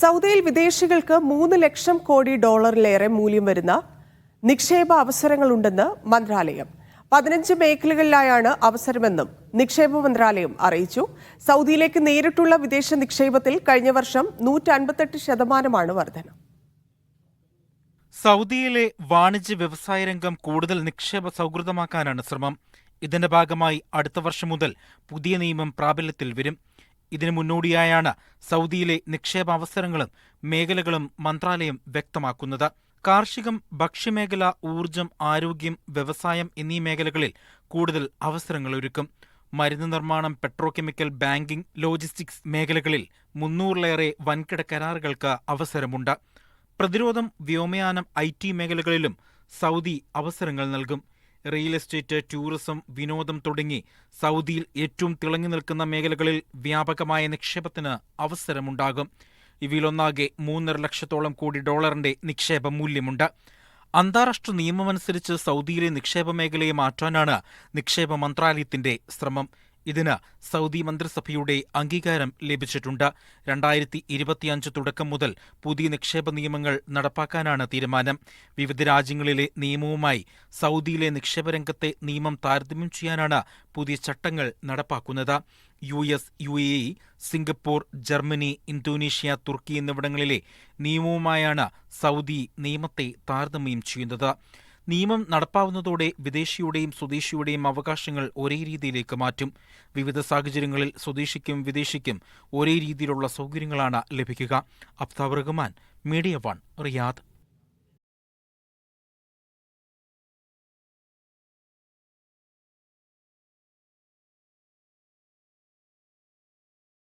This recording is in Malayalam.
സൗദിയിൽ വിദേശികൾക്ക് മൂന്ന് ലക്ഷം കോടി ഡോളറിലേറെ മൂല്യം വരുന്ന നിക്ഷേപ അവസരങ്ങളുണ്ടെന്ന് മന്ത്രാലയം. പതിനഞ്ച് മേഖലകളിലായാണ് അവസരമെന്നും നിക്ഷേപ മന്ത്രാലയം അറിയിച്ചു. സൗദിയിലേക്ക് നേരിട്ടുള്ള വിദേശ നിക്ഷേപത്തിൽ കഴിഞ്ഞ വർഷം നൂറ്റൻപത്തെട്ട് ശതമാനമാണ് വർധന. സൗദിയിലെ വാണിജ്യ വ്യവസായ രംഗം കൂടുതൽ നിക്ഷേപ സൗഹൃദമാക്കാനാണ് ശ്രമം. ഇതിന്റെ ഭാഗമായി അടുത്ത വർഷം മുതൽ പുതിയ നിയമം പ്രാബല്യത്തിൽ വരും. ഇതിനു മുന്നോടിയായാണ് സൗദിയിലെ നിക്ഷേപ അവസരങ്ങളും മേഖലകളും മന്ത്രാലയം വ്യക്തമാക്കുന്നത്. കാർഷികം ഭക്ഷ്യമേഖല ഊർജം ആരോഗ്യം വ്യവസായം എന്നീ മേഖലകളിൽ കൂടുതൽ അവസരങ്ങൾ ഒരുക്കും. മരുന്ന് നിർമ്മാണം പെട്രോകെമിക്കൽ ബാങ്കിംഗ് ലോജിസ്റ്റിക്സ് മേഖലകളിൽ മുന്നൂറിലേറെ വൻകിട കരാറുകൾക്ക് അവസരമുണ്ട്. പ്രതിരോധം വ്യോമയാനം ഐ മേഖലകളിലും സൗദി അവസരങ്ങൾ നൽകും. റിയൽ എസ്റ്റേറ്റ് ടൂറിസം വിനോദം തുടങ്ങി സൗദിയിൽ ഏറ്റവും തിളങ്ങി നിൽക്കുന്ന മേഖലകളിൽ വ്യാപകമായ നിക്ഷേപത്തിന് അവസരമുണ്ടാകും. ഇവയിലൊന്നാകെ മൂന്നര ലക്ഷത്തോളം കോടി ഡോളറിന്റെ നിക്ഷേപ മൂല്യമുണ്ട്. അന്താരാഷ്ട്ര നിയമമനുസരിച്ച് സൗദിയിലെ നിക്ഷേപ മേഖലയെ മാറ്റാനാണ് നിക്ഷേപ മന്ത്രാലയത്തിന്റെ ശ്രമം. ഇതിന് സൗദി മന്ത്രിസഭയുടെ അംഗീകാരം ലഭിച്ചിട്ടുണ്ട്. രണ്ടായിരത്തി ഇരുപത്തിയഞ്ച് തുടക്കം മുതൽ പുതിയ നിക്ഷേപ നിയമങ്ങൾ നടപ്പാക്കാനാണ് തീരുമാനം. വിവിധ രാജ്യങ്ങളിലെ നിയമവുമായി സൗദിയിലെ നിക്ഷേപ രംഗത്തെ നിയമം താരതമ്യം ചെയ്യാനാണ് പുതിയ ചട്ടങ്ങൾ നടപ്പാക്കുന്നത്. U S U A E Singapore Germany Indonesia തുർക്കി എന്നിവിടങ്ങളിലെ നിയമവുമായാണ് സൗദി നിയമത്തെ താരതമ്യം ചെയ്യുന്നത്. നിയമം നടപ്പാവുന്നതോടെ വിദേശിയുടെയും സ്വദേശിയുടെയും അവകാശങ്ങൾ ഒരേ രീതിയിലേക്ക് മാറ്റും. വിവിധ സാഹചര്യങ്ങളിൽ സ്വദേശിക്കും വിദേശിക്കും ഒരേ രീതിയിലുള്ള സൗകര്യങ്ങളാണ് ലഭിക്കുക. Aftab Rahman media one Riyadh.